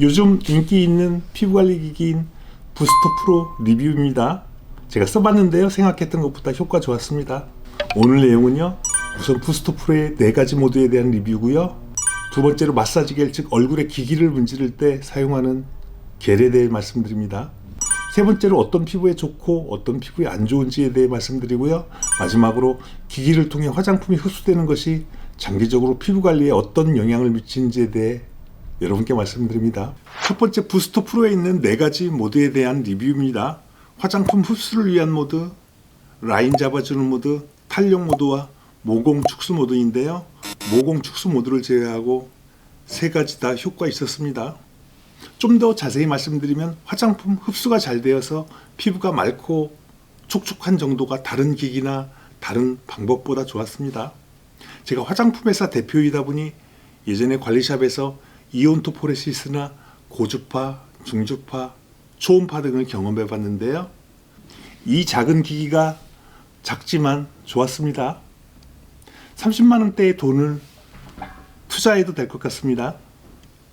요즘 인기 있는 피부관리 기기인 부스터 프로 리뷰입니다. 제가 써봤는데요. 생각했던 것보다 효과 좋았습니다. 오늘 내용은요. 우선 부스터 프로의 네 가지 모드에 대한 리뷰고요. 두 번째로 마사지 겔, 즉 얼굴에 기기를 문지를 때 사용하는 겔에 대해 말씀드립니다. 세 번째로 어떤 피부에 좋고 어떤 피부에 안 좋은지에 대해 말씀드리고요. 마지막으로 기기를 통해 화장품이 흡수되는 것이 장기적으로 피부 관리에 어떤 영향을 미치는지에 대해 여러분께 말씀드립니다. 첫 번째 부스터 프로에 있는 네 가지 모드에 대한 리뷰입니다. 화장품 흡수를 위한 모드, 라인 잡아주는 모드, 탄력 모드와 모공 축소 모드인데요. 모공 축소 모드를 제외하고 세 가지 다 효과 있었습니다. 좀 더 자세히 말씀드리면 화장품 흡수가 잘 되어서 피부가 맑고 촉촉한 정도가 다른 기기나 다른 방법보다 좋았습니다. 제가 화장품 회사 대표이다 보니 예전에 관리샵에서 이온토포레시스나 고주파, 중주파, 초음파 등을 경험해 봤는데요. 이 작은 기기가 작지만 좋았습니다. 30만 원대의 돈을 투자해도 될 것 같습니다.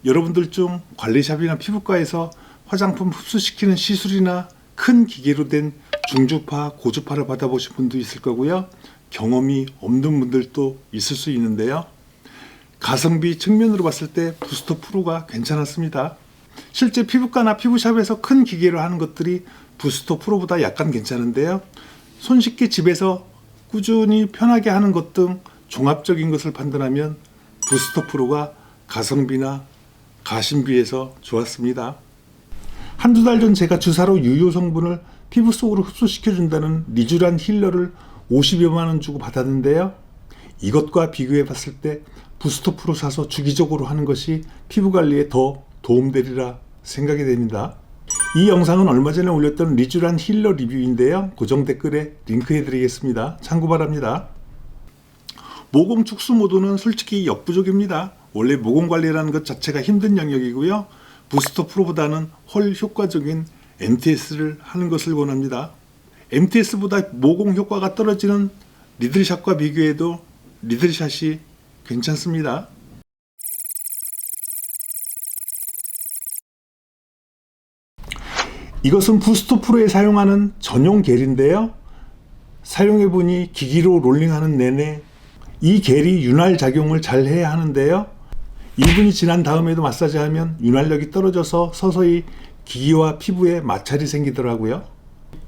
여러분들 중 관리샵이나 피부과에서 화장품 흡수시키는 시술이나 큰 기계로 된 중주파, 고주파를 받아보신 분도 있을 거고요. 경험이 없는 분들도 있을 수 있는데요. 가성비 측면으로 봤을 때 부스터 프로가 괜찮았습니다. 실제 피부과나 피부샵에서 큰 기계로 하는 것들이 부스터 프로보다 약간 괜찮은데요. 손쉽게 집에서 꾸준히 편하게 하는 것 등 종합적인 것을 판단하면 부스터 프로가 가성비나 가심비에서 좋았습니다. 한두 달 전 제가 주사로 유효 성분을 피부 속으로 흡수시켜준다는 리쥬란 힐러를 50여만 원 주고 받았는데요. 이것과 비교해 봤을 때 부스터 프로 사서 주기적으로 하는 것이 피부 관리에 더 도움되리라 생각이 됩니다. 이 영상은 얼마 전에 올렸던 리쥬란 힐러 리뷰인데요. 고정 댓글에 링크해 드리겠습니다. 참고 바랍니다. 모공 축소 모드는 솔직히 역부족입니다. 원래 모공 관리라는 것 자체가 힘든 영역이고요. 부스터 프로보다는 훨 효과적인 MTS를 하는 것을 원합니다. MTS보다 모공 효과가 떨어지는 리들샷과 비교해도 리들샷이 괜찮습니다. 이것은 부스터 프로에 사용하는 전용 겔인데요. 사용해보니 기기로 롤링하는 내내 이 겔이 윤활 작용을 잘 해야 하는데요. 1분이 지난 다음에도 마사지하면 윤활력이 떨어져서 서서히 기기와 피부에 마찰이 생기더라고요.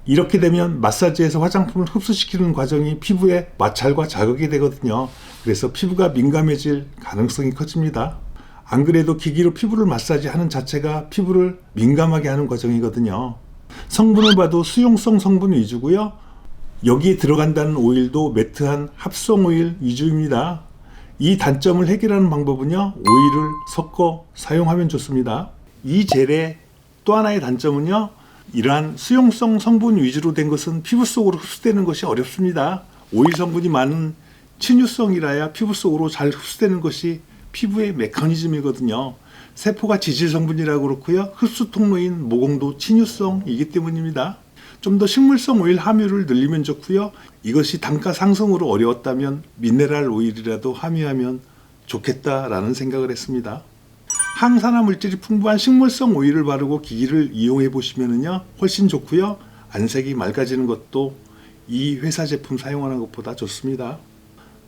이렇게 되면 마사지에서 화장품을 흡수시키는 과정이 피부에 마찰과 자극이 되거든요. 그래서 피부가 민감해질 가능성이 커집니다. 안 그래도 기기로 피부를 마사지하는 자체가 피부를 민감하게 하는 과정이거든요. 성분을 봐도 수용성 성분 위주고요. 여기에 들어간다는 오일도 매트한 합성 오일 위주입니다. 이 단점을 해결하는 방법은요. 오일을 섞어 사용하면 좋습니다. 이 젤의 또 하나의 단점은요. 이러한 수용성 성분 위주로 된 것은 피부 속으로 흡수되는 것이 어렵습니다. 오일 성분이 많은 친유성이라야 피부 속으로 잘 흡수되는 것이 피부의 메커니즘이거든요. 세포가 지질 성분이라고 그렇고요. 흡수 통로인 모공도 친유성이기 때문입니다. 좀 더 식물성 오일 함유를 늘리면 좋고요. 이것이 단가 상승으로 어려웠다면 미네랄 오일이라도 함유하면 좋겠다라는 생각을 했습니다. 항산화 물질이 풍부한 식물성 오일을 바르고 기기를 이용해 보시면은요 훨씬 좋고요. 안색이 맑아지는 것도 이 회사 제품 사용하는 것보다 좋습니다.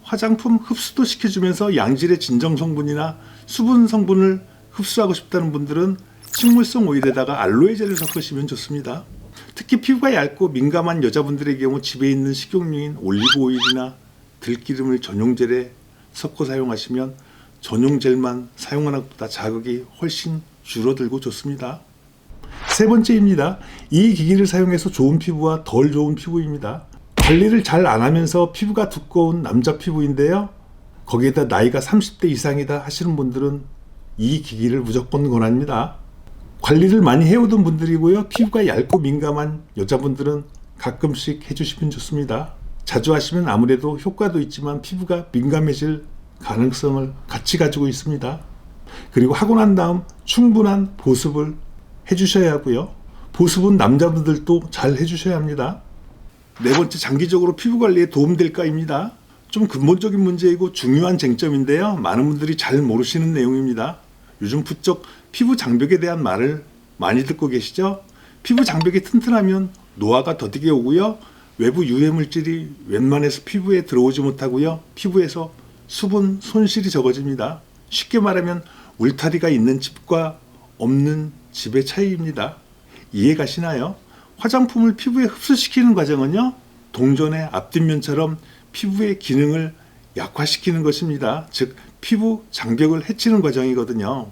화장품 흡수도 시켜주면서 양질의 진정 성분이나 수분 성분을 흡수하고 싶다는 분들은 식물성 오일에다가 알로에 젤을 섞으시면 좋습니다. 특히 피부가 얇고 민감한 여자분들의 경우 집에 있는 식용유인 올리브 오일이나 들기름을 전용 젤에 섞어 사용하시면 전용 젤만 사용하는 것보다 자극이 훨씬 줄어들고 좋습니다. 세 번째입니다. 이 기기를 사용해서 좋은 피부와 덜 좋은 피부입니다. 관리를 잘 안 하면서 피부가 두꺼운 남자 피부인데요. 거기에다 나이가 30대 이상이다 하시는 분들은 이 기기를 무조건 권합니다. 관리를 많이 해오던 분들이고요. 피부가 얇고 민감한 여자분들은 가끔씩 해주시면 좋습니다. 자주 하시면 아무래도 효과도 있지만 피부가 민감해질 가능성을 같이 가지고 있습니다. 그리고 하고 난 다음 충분한 보습을 해주셔야 하고요. 보습은 남자분들도 잘 해주셔야 합니다. 네 번째 장기적으로 피부 관리에 도움될까입니다. 좀 근본적인 문제이고 중요한 쟁점인데요. 많은 분들이 잘 모르시는 내용입니다. 요즘 부쩍 피부 장벽에 대한 말을 많이 듣고 계시죠? 피부 장벽이 튼튼하면 노화가 더디게 오고요. 외부 유해 물질이 웬만해서 피부에 들어오지 못하고요. 피부에서 수분 손실이 적어집니다. 쉽게 말하면 울타리가 있는 집과 없는 집의 차이입니다. 이해 가시나요? 화장품을 피부에 흡수시키는 과정은요. 동전의 앞뒷면처럼 피부의 기능을 약화시키는 것입니다. 즉 피부 장벽을 해치는 과정이거든요.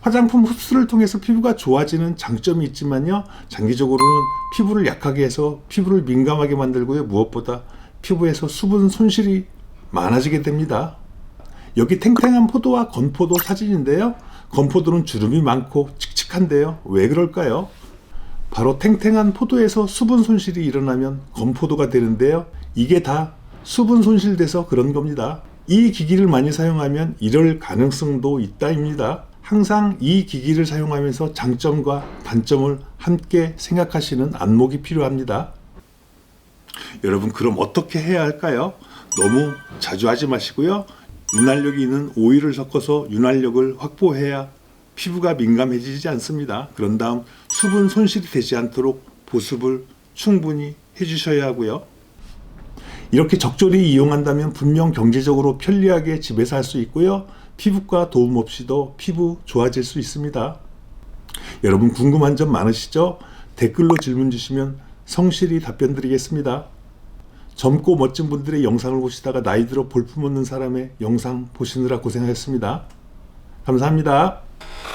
화장품 흡수를 통해서 피부가 좋아지는 장점이 있지만요. 장기적으로는 피부를 약하게 해서 피부를 민감하게 만들고요. 무엇보다 피부에서 수분 손실이 많아지게 됩니다. 여기 탱탱한 포도와 건포도 사진인데요. 건포도는 주름이 많고 칙칙한데요. 왜 그럴까요? 바로 탱탱한 포도에서 수분 손실이 일어나면 건포도가 되는데요. 이게 다 수분 손실돼서 그런 겁니다. 이 기기를 많이 사용하면 이럴 가능성도 있다입니다. 항상 이 기기를 사용하면서 장점과 단점을 함께 생각하시는 안목이 필요합니다. 여러분 그럼 어떻게 해야 할까요? 너무 자주 하지 마시고요. 윤활력이 있는 오일을 섞어서 윤활력을 확보해야 피부가 민감해지지 않습니다. 그런 다음 수분 손실이 되지 않도록 보습을 충분히 해주셔야 하고요. 이렇게 적절히 이용한다면 분명 경제적으로 편리하게 집에서 할 수 있고요. 피부과 도움 없이도 피부 좋아질 수 있습니다. 여러분 궁금한 점 많으시죠? 댓글로 질문 주시면 성실히 답변 드리겠습니다. 젊고 멋진 분들의 영상을 보시다가 나이 들어 볼품 없는 사람의 영상 보시느라 고생하셨습니다. 감사합니다.